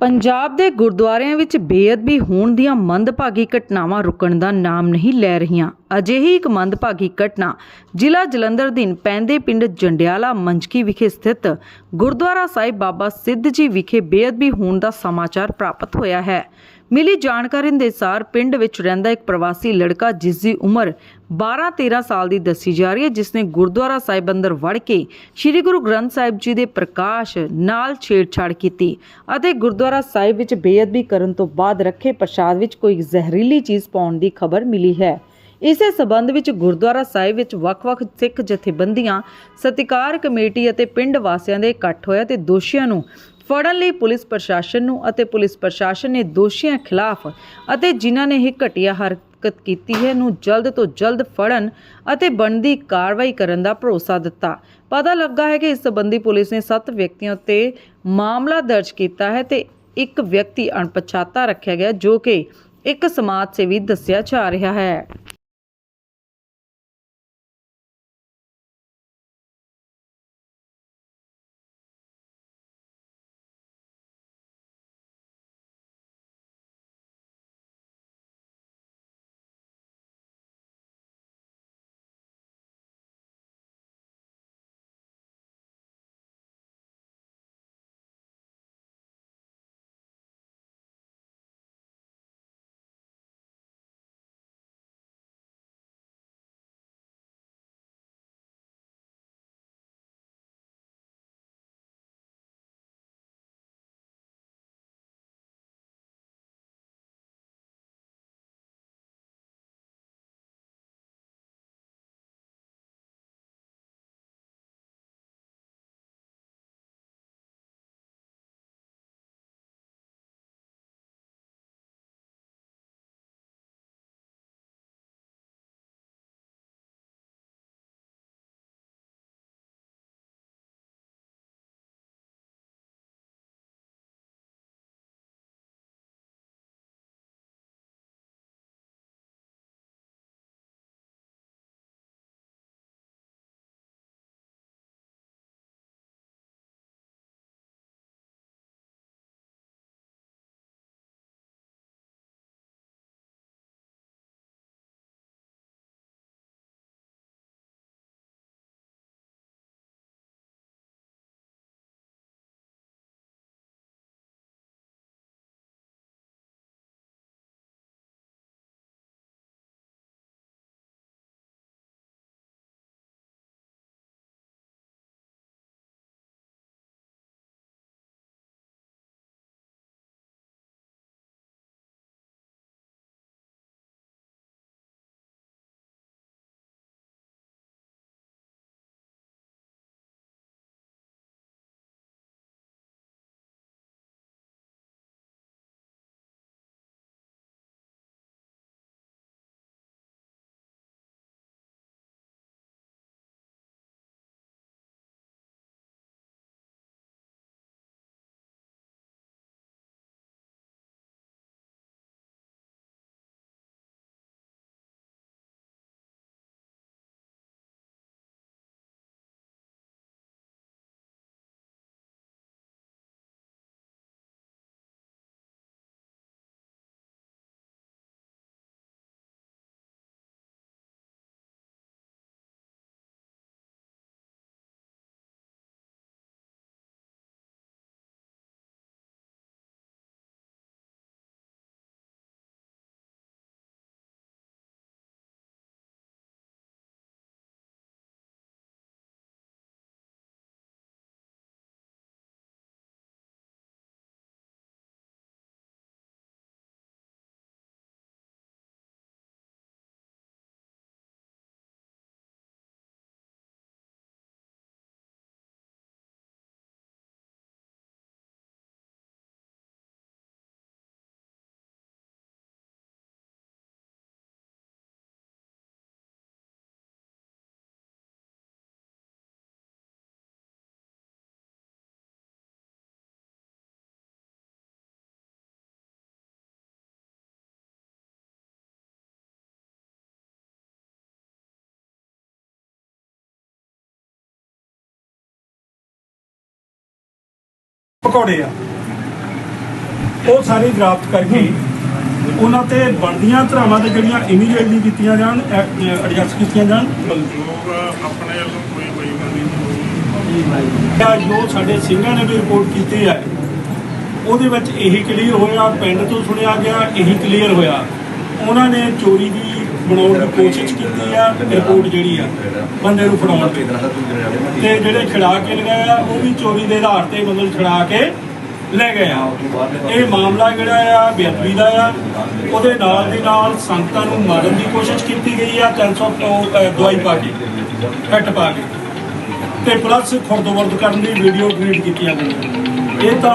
ਪੰਜਾਬ ਦੇ ਗੁਰਦੁਆਰਿਆਂ ਵਿੱਚ ਬੇਅਦਬੀ ਹੋਣ ਦੀਆਂ ਮੰਦਭਾਗੀ ਘਟਨਾਵਾਂ ਰੁਕਣ ਦਾ ਨਾਮ ਨਹੀਂ ਲੈ ਰਹੀਆਂ। ਅਜਿਹੀ ਇੱਕ ਮੰਦਭਾਗੀ ਘਟਨਾ ਜ਼ਿਲ੍ਹਾ ਜਲੰਧਰ ਅਧੀਨ ਪੈਂਦੇ ਪਿੰਡ ਜੰਡਿਆਲਾ ਮੰਜਕੀ ਵਿਖੇ ਸਥਿਤ ਗੁਰਦੁਆਰਾ ਸਾਹਿਬ ਬਾਬਾ ਸਿੱਧ ਜੀ ਵਿਖੇ ਬੇਅਦਬੀ ਹੋਣ ਦਾ ਸਮਾਚਾਰ ਪ੍ਰਾਪਤ ਹੋਇਆ ਹੈ। ਮਿਲੀ ਜਾਣਕਾਰੀ ਅਨੁਸਾਰ ਪਿੰਡ ਵਿੱਚ ਰਹਿੰਦਾ ਇੱਕ ਪ੍ਰਵਾਸੀ ਲੜਕਾ, ਜਿਸ ਦੀ ਉਮਰ 12-13 ਸਾਲ ਦੀ ਦੱਸੀ ਜਾ ਰਹੀ ਹੈ, ਜਿਸ ਨੇ ਗੁਰਦੁਆਰਾ ਸਾਹਿਬ ਅੰਦਰ ਵੜ ਕੇ ਸ੍ਰੀ ਗੁਰੂ ਗ੍ਰੰਥ ਸਾਹਿਬ ਜੀ ਦੇ ਪ੍ਰਕਾਸ਼ ਨਾਲ ਛੇੜਛਾੜ ਕੀਤੀ ਅਤੇ ਗੁਰਦੁਆਰਾ ਸਾਹਿਬ ਵਿੱਚ ਬੇਅਦਬੀ ਕਰਨ ਤੋਂ ਬਾਅਦ ਰੱਖੇ ਪ੍ਰਸ਼ਾਦ ਵਿੱਚ ਕੋਈ ਜ਼ਹਿਰੀਲੀ ਚੀਜ਼ ਪਾਉਣ ਦੀ ਖਬਰ ਮਿਲੀ ਹੈ। ਇਸੇ ਸਬੰਧ ਵਿੱਚ ਗੁਰਦੁਆਰਾ ਸਾਹਿਬ ਵਿੱਚ ਵੱਖ-ਵੱਖ ਸਿੱਖ ਜਥੇਬੰਦੀਆਂ, ਸਤਿਕਾਰ ਕਮੇਟੀ ਅਤੇ ਪਿੰਡ ਵਾਸੀਆਂ ਦੇ ਇਕੱਠ ਹੋਇਆ ਤੇ ਦੋਸ਼ੀਆਂ ਨੂੰ ਫੜਨ ਲਈ ਪੁਲਿਸ ਪ੍ਰਸ਼ਾਸਨ ਨੂੰ ਅਤੇ ਪੁਲਿਸ ਪ੍ਰਸ਼ਾਸਨ ਨੇ ਦੋਸ਼ੀਆਂ ਖਿਲਾਫ ਅਤੇ ਜਿਨ੍ਹਾਂ ਨੇ ਇਹ ਘਟੀਆ ਹਰਕਤ ਕੀਤੀ ਹੈ ਨੂੰ ਜਲਦ ਤੋਂ ਜਲਦ ਫੜਨ ਅਤੇ ਬਣਦੀ ਕਾਰਵਾਈ ਕਰਨ ਦਾ ਭਰੋਸਾ ਦਿੱਤਾ। ਪਤਾ ਲੱਗਾ ਹੈ ਕਿ ਇਸ ਸਬੰਧੀ ਪੁਲਿਸ ਨੇ 7 ਵਿਅਕਤੀਆਂ ਉੱਤੇ ਮਾਮਲਾ ਦਰਜ ਕੀਤਾ ਹੈ ਤੇ ਇੱਕ ਵਿਅਕਤੀ ਅਣਪਛਾਤਾ ਰੱਖਿਆ ਗਿਆ ਜੋ ਕਿ ਇੱਕ ਸਮਾਜ ਸੇਵੀ ਦੱਸਿਆ ਜਾ ਰਿਹਾ ਹੈ। ਪਕੌੜੇ ਆ। ਉਹ ਸਾਰੀ ਡਰਾਫਟ ਕਰਕੇ ਉਹਨਾਂ ਤੇ ਬਣਦੀਆਂ ਧਰਾਵਾਂ ਤੇ ਜਿਹੜੀਆਂ ਇਮੀਡੀਏਟਲੀ ਕੀਤੀਆਂ ਜਾਣ ਐਡਜਸਟ ਕੀਤੀਆਂ ਜਾਣ। ਮਨਜ਼ੂਰ ਆਪਣੇ ਵੱਲੋਂ ਕੋਈ ਬੇਈਮਾਨੀ ਨਹੀਂ। ਹੋਈ ਜਾਂ ਜੋ ਸਾਡੇ ਸਿੰਘਾਂ ਨੇ ਵੀ ਰਿਪੋਰਟ ਕੀਤੀ ਹੈ ਉਹਦੇ ਵਿੱਚ ਇਹੀ ਕਲੀਅਰ ਹੋਇਆ ਪਿੰਡ ਤੋਂ ਸੁਣਿਆ ਗਿਆ ਇਹੀ ਕਲੀਅਰ ਹੋਇਆ। ਉਹਨਾਂ ਨੇ ਚੋਰੀ ਦੀ ਬਣਾਉਣ ਦੀ ਕੋਸ਼ਿਸ਼ ਕੀਤੀ ਆ ਰਿਪੋਰਟ ਜਿਹੜੀ ਆ ਬੰਦੇ ਨੂੰ ਫੜਾਉਣ ਦੀ। ਤੇ ਜਿਹੜੇ ਛੜਾ ਕੇ ਲਗਾਇਆ ਉਹ ਵੀ ਚੋਰੀ ਦੇ ਆਧਾਰ ਤੇ ਮਤਲਬ ਛੜਾ ਕੇ ਲੈ ਗਏ ਆ। ਇਹ ਮਾਮਲਾ ਜਿਹੜਾ ਆ ਬੇਅਦਬੀ ਦਾ ਆ। ਉਹਦੇ ਨਾਲ ਦੇ ਨਾਲ ਸੰਗਤਾਂ ਨੂੰ ਮਾਰਨ ਦੀ ਕੋਸ਼ਿਸ਼ ਕੀਤੀ ਗਈ ਆ 300 ਤੋਂ, ਦਵਾਈ ਪਾ ਕੇ ਘੱਟ ਪਾ ਕੇ। ਤੇ ਪਲੱਸ ਖੁਰਦਵਰਦ ਕਰਨ ਦੀ ਵੀਡੀਓ ਕ੍ਰੀਏਟ ਕੀਤੀਆਂ ਗਈਆਂ ਇਹ ਤਾਂ